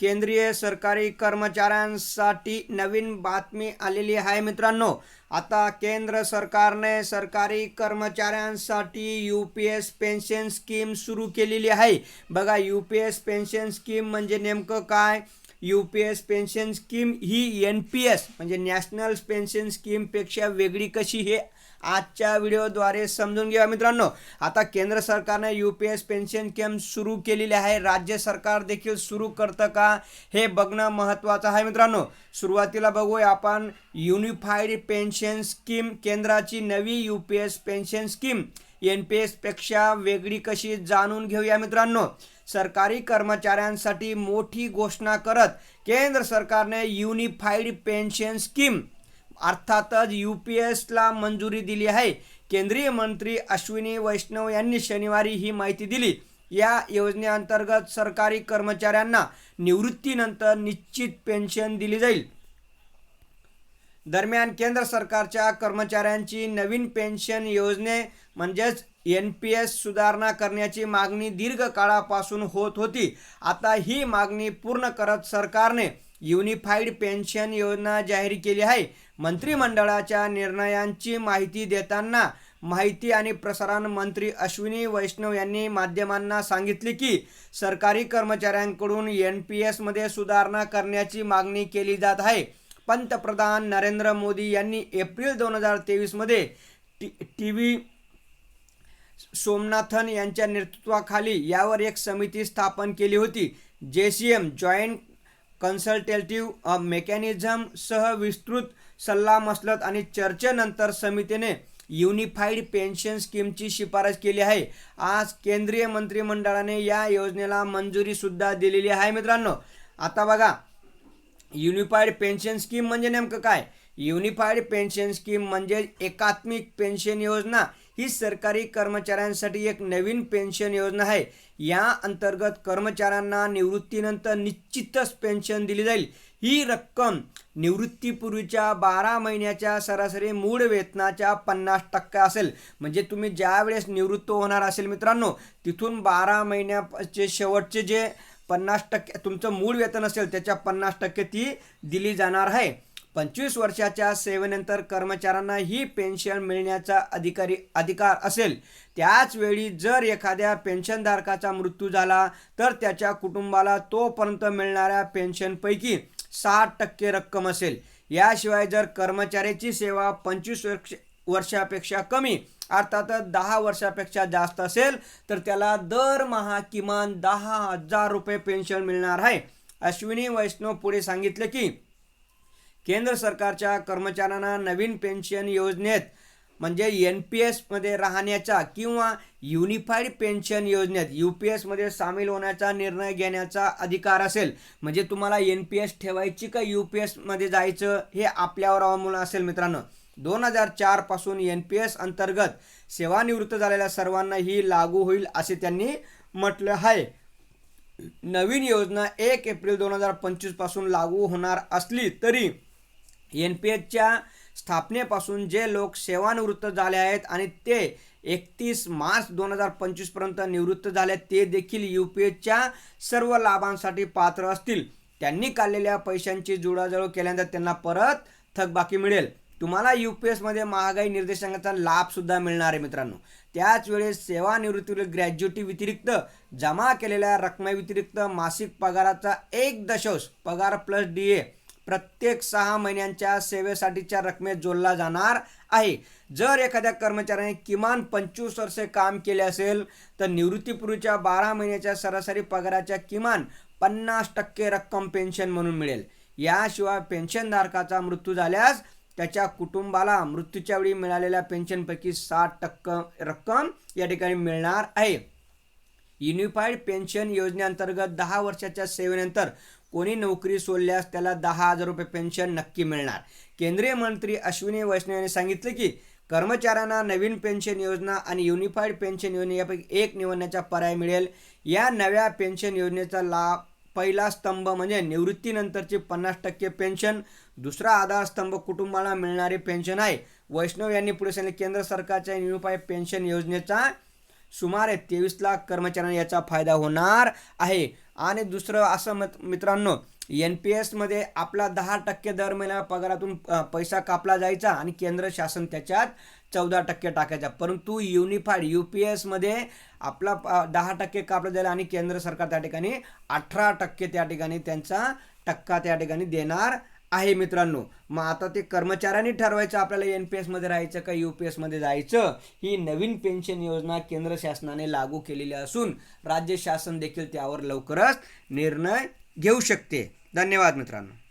केंद्रीय सरकारी कर्मचाऱ्यांसाठी नवीन बातमी आलेली आहे मित्रांनो. आता केंद्र सरकारने सरकारी कर्मचाऱ्यांसाठी U P S pension scheme सुरू केलेली आहे. बघा U P S pension scheme म्हणजे नेमकं काय? U P S pension scheme ही एन पी एस म्हणजे नॅशनल पेन्शन स्कीमपेक्षा वेगळी कशी हे आजच्या व्हिडिओद्वारे समजून घ्या मित्रांनो. आता केंद्र सरकारने U P S pension scheme सुरू केलेली आहे. राज्य सरकार देखील सुरू करतं का हे बघणं महत्त्वाचं आहे मित्रांनो. सुरुवातीला बघूया आपण. युनिफाईड पेन्शन स्कीम केंद्राची नवी U P S pension scheme. N P एसपेक्षा वेगळी कशी जाणून घेऊया मित्रांनो. सरकारी कर्मचाऱ्यांसाठी मोठी घोषणा करत केंद्र सरकारने युनिफाईड पेन्शन स्कीम अर्थातच यू पी एसला मंजुरी दिली आहे. केंद्रीय मंत्री अश्विनी वैष्णव यांनी शनिवारी ही माहिती दिली. या योजनेअंतर्गत सरकारी कर्मचाऱ्यांना निवृत्तीनंतर निश्चित पेन्शन दिली जाईल. दरम्यान केंद्र सरकारच्या कर्मचाऱ्यांची नवीन पेन्शन योजने म्हणजेच एन पी एस सुधारणा करण्याची मागणी दीर्घकाळापासून होत होती. आता ही मागणी पूर्ण करत सरकारने युनिफाईड पेन्शन योजना जाहीर केली आहे. मंत्रिमंडळाच्या निर्णयांची माहिती देताना माहिती आणि प्रसारण मंत्री अश्विनी वैष्णव यांनी माध्यमांना सांगितले की सरकारी कर्मचाऱ्यांकडून एन पी एसमध्ये सुधारणा करण्याची मागणी केली जात आहे. पंतप्रधान नरेंद्र मोदी यांनी एप्रिल दोन हजार तेवीसमध्ये टी टी व्ही सोमनाथन यांच्या नेतृत्वाखाली यावर एक समिती स्थापन केली होती. J C M joint consultative mechanism सह विस्तृत सल्लामसलत आणि चर्चेनंतर समितीने युनिफाईड पेन्शन स्कीमची शिफारस केली आहे. आज केंद्रीय मंत्रिमंडळाने या योजनेला मंजुरीसुद्धा दिलेली आहे मित्रांनो. आता बघा युनिफाईड पेन्शन स्कीम म्हणजे नेमकं काय? युनिफाईड पेन्शन स्कीम म्हणजे एकात्मिक पेन्शन योजना. ही सरकारी कर्मचाऱ्यांसाठी एक नवीन पेन्शन योजना आहे. या अंतर्गत कर्मचाऱ्यांना निवृत्तीनंतर निश्चितच पेन्शन दिली जाईल. ही रक्कम निवृत्तीपूर्वीच्या बारा महिन्याच्या सरासरी मूळ वेतनाच्या पन्नास टक्के असेल. म्हणजे तुम्ही ज्या वेळेस निवृत्त होणार असेल मित्रांनो तिथून बारा महिन्याचे शेवटचे जे पन्नास टक्के तुमचं मूळ वेतन असेल त्याच्या पन्नास टक्के ती दिली जाणार आहे. पंचवीस वर्षाच्या सेवेनंतर कर्मचाऱ्यांना ही पेन्शन मिळण्याचा अधिकारी अधिकार असेल. त्याचवेळी जर एखाद्या पेन्शनधारकाचा मृत्यू झाला तर त्याच्या कुटुंबाला तोपर्यंत मिळणाऱ्या पेन्शनपैकी साठ टक्के रक्कम असेल. याशिवाय जर कर्मचाऱ्याची सेवा पंचवीस वर्ष वर्षापेक्षा कमी अर्थातच दहा वर्षापेक्षा जास्त असेल तर त्याला दरमहा किमान दहा हजार रुपये पेन्शन मिळणार आहे. अश्विनी वैष्णव पुढे सांगितले की केंद्र सरकारच्या कर्मचाऱ्यांना नवीन पेन्शन योजनेत म्हणजे एन पी एसमध्ये राहण्याचा किंवा युनिफाईड पेन्शन योजनेत यू पी एसमध्ये सामील होण्याचा निर्णय घेण्याचा अधिकार असेल म्हणजे तुम्हाला एन पी एस ठेवायची का यू पी एसमध्ये जायचं हे आपल्यावर अवलंबून असेल मित्रांनो. दोन हजार चारपासून एन पी एस अंतर्गत सेवानिवृत्त झालेल्या सर्वांना ही लागू होईल असे त्यांनी म्हटलं आहे. नवीन योजना एक एप्रिल दोन हजार पंचवीसपासून लागू होणार असली तरी एन पी एचच्या स्थापनेपासून जे लोक सेवानिवृत्त झाले आहेत आणि ते एकतीस मार्च दोन हजार पंचवीसपर्यंत निवृत्त झाले ते देखील यू पी एचच्या सर्व लाभांसाठी पात्र असतील. त्यांनी काढलेल्या पैशांची जुळाजुळ केल्यानंतर त्यांना परत थकबाकी मिळेल. तुम्हाला यू पी एसमध्ये महागाई निर्देशांकाचा लाभसुद्धा मिळणार आहे मित्रांनो. त्याच वेळेस सेवानिवृत्तीवरील ग्रॅज्युटी व्यतिरिक्त जमा केलेल्या रकमेव्यतिरिक्त मासिक पगाराचा एक दशांश पगार प्लस डी ए प्रत्येक सहा महिन्यांच्या सेवेसाठीच्या रकमेत जोडला जाणार आहे. जर एखाद्या कर्मचाऱ्याने किमान पंचवीस वर्षे काम केले असेल तर निवृत्तीपूर्वीच्या बारा महिन्याच्या सरासरी पगाराच्या किमान पन्नास टक्के रक्कम पेन्शन म्हणून मिळेल. याशिवाय पेन्शनधारकाचा मृत्यू झाल्यास त्याच्या कुटुंबाला मृत्यूच्या वेळी मिळालेल्या पेन्शनपैकी साठ टक्के रक्कम या ठिकाणी मिळणार आहे. युनिफाईड पेन्शन योजनेअंतर्गत दहा वर्षाच्या सेवेनंतर कोणी नोकरी सोडल्यास त्याला दहा हजार रुपये पेन्शन नक्की मिळणार. केंद्रीय मंत्री अश्विनी वैष्णव यांनी सांगितले की कर्मचाऱ्यांना नवीन पेन्शन योजना आणि युनिफाईड पेन्शन योजना यापैकी एक निवडण्याचा पर्याय मिळेल. या नव्या पेन्शन योजनेचा लाभ पहिला स्तंभ म्हणजे निवृत्तीनंतरची पन्नास टक्के पेन्शन दुसरा आधारस्तंभ कुटुंबाला मिळणारी पेन्शन आहे. वैष्णव यांनी पुढे सांगितले केंद्र सरकारच्या युनिफाईड पेन्शन योजनेचा सुमारे तेवीस लाख कर्मचाऱ्यांना याचा फायदा होणार आहे. आणि दुसरं असं मत मित्रांनो एन पी एसमध्ये आपला दहा टक्के दर महिन्या पगारातून पैसा कापला जायचा आणि केंद्र शासन त्याच्यात चौदा टक्के टाकायचा. परंतु युनिफाईड यू पी एसमध्ये आपला दहा टक्के कापला जाईल आणि केंद्र सरकार त्या ठिकाणी अठरा टक्के त्या ठिकाणी त्यांचा टक्का त्या ठिकाणी देणार आहे मित्रांनो. मग आता ते कर्मचाऱ्यांनी ठरवायचं आपल्याला एन पी एसमध्ये राहायचं का यू पी एसमध्ये जायचं? ही नवीन पेन्शन योजना केंद्र शासनाने लागू केलेली असून राज्य शासन देखील त्यावर लवकरच निर्णय घेऊ शकते. धन्यवाद मित्रांनो.